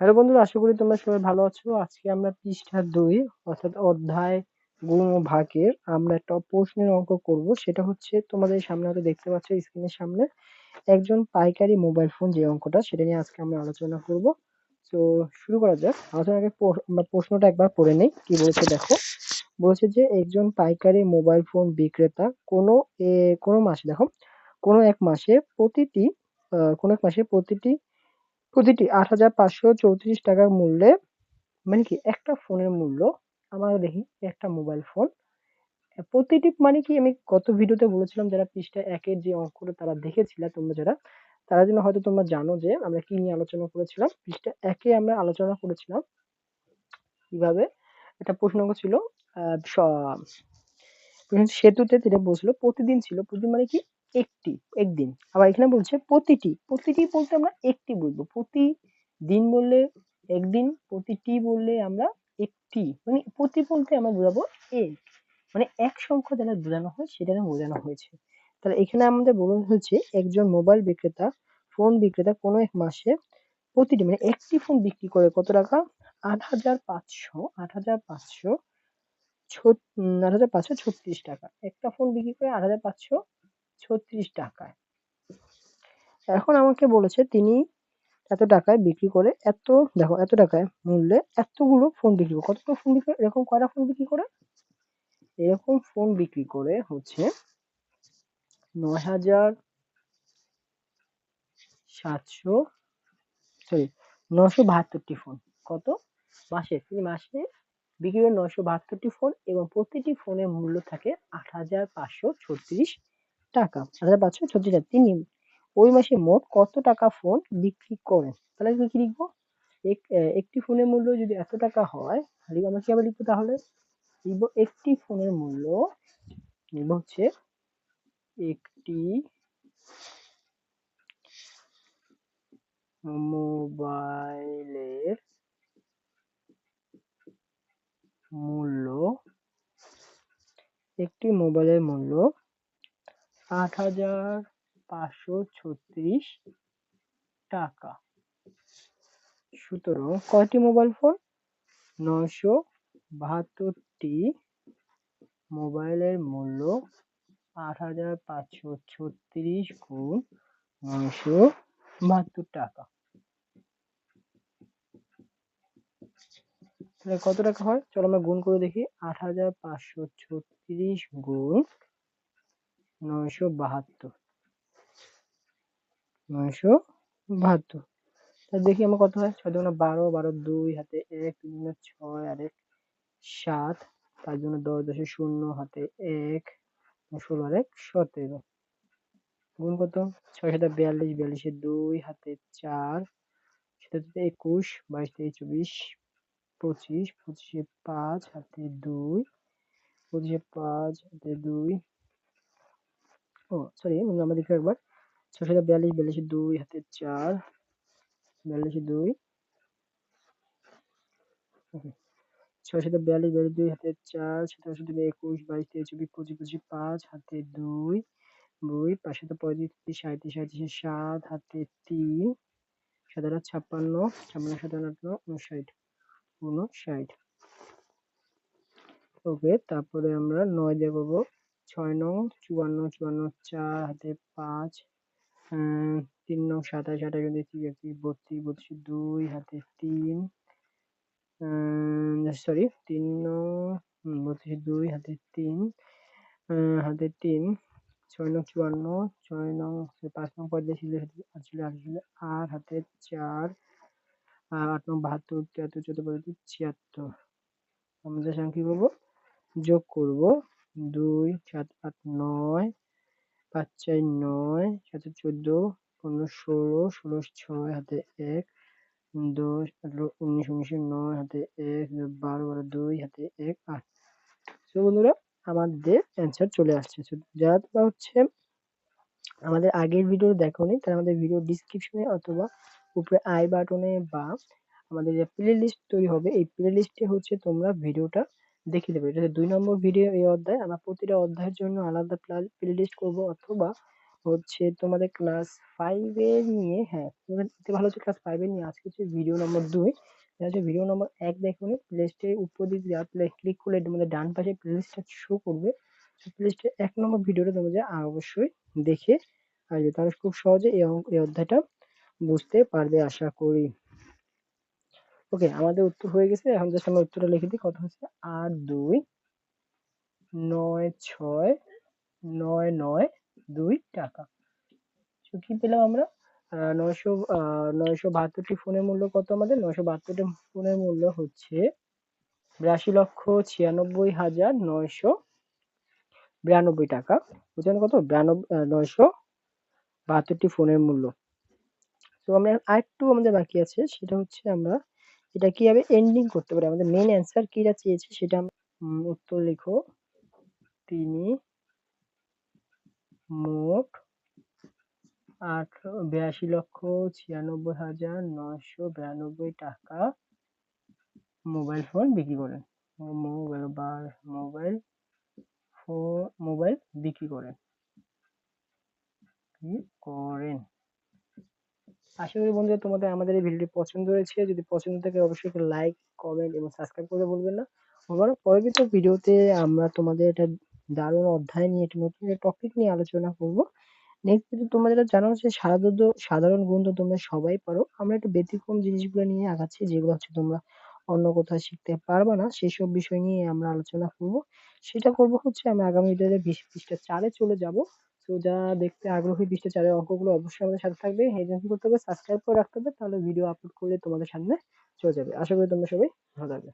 Hello বন্ধুরা, আশা করি তোমরা সবাই ভালো আছো। আজকে আমরা পৃষ্ঠা দুই, অর্থাৎ অধ্যায় গুণ ও ভাগের আমরা একটা প্রশ্নের অঙ্ক করব। সেটা হচ্ছে, তোমাদের সামনে হয়তো দেখতে পাচ্ছ, স্ক্রিনের সামনে একজন পাইকারি মোবাইল ফোন যে অঙ্কটা, সেটা নিয়ে আজকে আমরা আলোচনা করব। তো শুরু করা যাক। আলোচনার আগে আমরা প্রশ্নটা একবার পড়ে নেই। কি বলছে দেখো? বলছে যে, একজন পাইকারি মোবাইল ফোন বিক্রেতা কোনো কোনো মাসে, দেখো, কোনো এক মাসে প্রতিটি কোনো এক মাসে প্রতিটি প্রতিটি আট হাজার পাঁচশো চৌত্রিশ টাকার মূল্যে মানে কি, একটা ফোনের মূল্য, আমরা দেখি একটা মোবাইল ফোন প্রতিটি মানে কি, আমি গত ভিডিওতে বলেছিলাম যারা পৃষ্ঠা একের যে অঙ্কটা তারা দেখেছিলে, তোমরা যারা, তারা জন্য হয়তো তোমরা জানো যে আমরা কি নিয়ে আলোচনা করেছিলাম। পৃষ্ঠা একে আমরা আলোচনা করেছিলাম কীভাবে? একটা প্রশ্ন ছিল সেতুতে তিনি বলছিল, প্রতিদিন ছিল, প্রতিদিন মানে কি একটি, একদিন। আবার এখানে বলছে প্রতিটি প্রতিটি বলতে আমরা একটি বুঝব প্রতি দিন বললে একদিন, প্রতিটি বললে আমরা একটি। মানে প্রতি বলতে আমরা বোঝাবো এক। মানে এক সংখ্যা দ্বারা বোঝানো হয়, সেটা বোঝানো হয়েছে। তাহলে এখানে আমাদের বলা হয়েছে একজন মোবাইল বিক্রেতা ফোন বিক্রেতা কোনো এক মাসে প্রতিটি মানে একটি ফোন বিক্রি করে কত টাকা? আট হাজার পাঁচশো, আট হাজার পাঁচশো আট হাজার পাঁচশো ছত্রিশ টাকা। একটা ফোন বিক্রি করে আট হাজার পাঁচশো ছত্রিশ টাকায়। এখন আমাকে বলেছে তিনি এত টাকায় বিক্রি করে এত, দেখো এত টাকায় মূল্যে এতগুলো ফোন বিক্রি করে। কতগুলো ফোন বিক্রি এরকম কয়টা ফোন বিক্রি করে? এরকম ফোন বিক্রি করে হচ্ছে নয় হাজার সাতশো সরি নশো বাহাত্তরটি ফোন কত? মাসে তিনি মাসে বিক্রি করে নশো বাহাত্তরটি ফোন এবং প্রতিটি ফোনের মূল্য থাকে আট হাজার পাঁচশো ছত্রিশ টাকা, হাজার পাঁচশো ছত্রিশ টাকা তিনি ওই মাসে মোট কত টাকা ফোন বিক্রি করেন? তাহলে আমি কি লিখব? একটি ফোনের মূল্য যদি এত টাকা হয়, তাহলে আমরা কি আবার লিখব তাহলে? লিখব একটি ফোনের মূল্য, লিখব হচ্ছে একটি মোবাইলের মূল্য, একটি মোবাইলের মূল্য আট হাজার পাঁচশো ছত্রিশ টাকা। সুতরাং কয়টি মোবাইল ফোন নয়শো বাহাত্তরটি। মোবাইলের মূল্য আট হাজার পাঁচশো ছত্রিশ গুণ নয়শো বাহাত্তর টাকা। তাহলে কত টাকা হয়? চলো আমরা গুণ করে দেখি। আট হাজার পাঁচশো ছত্রিশ গুণ নয়শো বাহাত্তর। নয়শো বাহাত্তর। তা দেখি আমার কত হয়? ছয় দুগুণে বারো বারো দুই, হাতে এক তিন ছয়, আর এক, সাত। তার জন্য দশ দশে শূন্য, হাতে এক, ষোলো, আর এক, সতেরো। গুণ কত? ছয় সাথে বিয়াল্লিশ, বিয়াল্লিশে দুই, হাতে চার সেটাতে একুশ, বাইশ তেইশ চব্বিশ, পঁচিশ, পঁচিশে পাঁচ, হাতে দুই, পঁচিশে পাঁচ, হাতে দুই ও সরি আমরা দেখি একবার ছশো বিয়াল্লিশ বিয়াল্লিশ দুই হাতে চার, বিয়াল্লিশে দুই। ছয়শত বিয়াল্লিশ বিয়াল্লিশ দুই হাতে চার সতেরোশো দুই একুশ, বাইশ, তেইশ, চব্বিশ, পঁচিশ পঁচিশ, পাঁচ হাতে দুই দুই, পাঁচশত পঁয়ত্রিশ সাঁত্রিশ সাঁত্রিশে সাত হাতে তিন সাত ছাপ্পান্ন ছাপ্পান্ন, সাতান্ন উনষাট উনষাট ওকে, তারপরে আমরা নয় দিয়ে করব। ছয় নং, চুয়ান্ন চুয়ান্ন, চার হাতে পাঁচ তিন নং, সাতাশ, আঠাশ, উনত্রিশ একত্রিশ, বত্রিশ বত্রিশ, দুই হাতে তিন সরি তিন নং বত্রিশ, দুই হাতে তিন হাতে তিন, ছয় নং, চুয়ান্ন, ছয় নং পাঁচ নং পঁয়তাল্লিশ আটচল্লিশ আটচল্লিশ আট হাতে চার আট নং, বাহাত্তর, তিয়াত্তর, চোদ্দ পঁয়ত্রিশ ছিয়াত্তর। আমরা কি করব যোগ করব। দুই, সাত, আট, নয়, পাঁচ, চার, নয় সাথে চোদ্দ, পনেরো, ষোলো ষোলো, ছয়, হাতে এক, দশ, আঠারো, উনিশ, উনিশে, নয়, হাতে এক, বারো বারো, দুই, হাতে এক, আট। তো বন্ধুরা, আমাদের অ্যান্সার চলে আসছে। যারা তোমরা হচ্ছে আমাদের আগের ভিডিও দেখো নি তারা আমাদের ভিডিও ডিসক্রিপশনে অথবা উপরে আই বাটনে বা আমাদের যে প্লে লিস্ট তৈরি হবে, এই প্লে লিস্টে হচ্ছে তোমরা ভিডিওটা দেখে দেবে। এটা দুই নম্বর ভিডিও এই অধ্যায়, আমরা প্রতিটা অধ্যায়ের জন্য আলাদা লিস্ট করব অথবা হচ্ছে তোমাদের ক্লাস ফাইভ এর নিয়ে হ্যাঁ ভালো হচ্ছে ক্লাস ফাইভ এর নিয়ে আজকে হচ্ছে ভিডিও নম্বর দুই। হচ্ছে ভিডিও নম্বর এক দেখুন প্লে লিস্টে উপর দিক দিয়ে প্লে ক্লিক করলে তোমাদের ডান পাশে প্লে লিস্টটা শো করবে। প্লে লিস্টে এক নম্বর ভিডিওটা তোমাদের অবশ্যই দেখে আসবে। তাহলে খুব সহজে এই অধ্যায়টা বুঝতে পারবে, আশা করি। ওকে আমাদের উত্তর হয়ে গেছে। এখন জাস্ট আমরা উত্তরটা লিখে দিই, কত হচ্ছে আট, দুই, নয়, ছয়, নয় নয়, দুই টাকা। তো কি পেলাম আমরা। নয়শো নয়শো বাহাত্তরটি ফোনের মূল্য কত আমাদের? নয়শো বাহাত্তরটি ফোনের মূল্য হচ্ছে বিরাশি লক্ষ ছিয়ানব্বই হাজার নয়শো বিরানব্বই টাকা। বুঝলেন কত? বিরানব্বই নয়শো বাহাত্তরটি ফোনের মূল্য। তো আমরা আরেকটু আমাদের বাকি আছে, সেটা হচ্ছে আমরা এটা কীভাবে এন্ডিং করতে পারি? আমাদের মেন অ্যান্সার কিটা চেয়েছে সেটা উত্তর লিখো। তিনি মোট আঠারো বিরাশি লক্ষ ছিয়ানব্বই হাজার নয়শো বিরানব্বই টাকা মোবাইল ফোন বিক্রি করেন। মোবাইল বা মোবাইল ফোন মোবাইল বিক্রি করেন। করেন? আশা করি বন্ধুরা তোমাদের আমাদের এই ভিডিওটি পছন্দ হয়েছে। যদি পছন্দ থাকে অবশ্যই একটা লাইক কমেন্ট এবং সাবস্ক্রাইব করতে ভুলবেন না। আবার পরবর্তী ভিডিওতে আমরা তোমাদের একটা দারুণ অধ্যায় নিয়ে, একটা নতুন টপিক নিয়ে আলোচনা করব। নেক্সট ভিডিও তোমরা যেটা জানো যে সাধারণ সাধারণ গুণ তো তোমরা সবাই পারো। আমরা একটু ব্যতিক্রম জিনিসগুলো নিয়ে আগাচ্ছি, যেগুলো হচ্ছে তোমরা অন্য কোথাও শিখতে পারবে না। সেসব বিষয় নিয়ে আমরা আলোচনা করব। সেটা করব হচ্ছে আমরা আগামী ভিডিওতে বিশ পৃষ্ঠা চারে চলে যাব। তো যা দেখতে আগ্রহী পৃষ্ঠা চারের অঙ্কগুলো অবশ্যই আমাদের সাথে থাকবে। এই জন্য করতে হবে? সাবস্ক্রাইব করে রাখতে হবে। তাহলে ভিডিও আপলোড করলে তোমাদের সামনে চলে যাবে। আশা করি তোমরা সবাই ভালো থাকবে।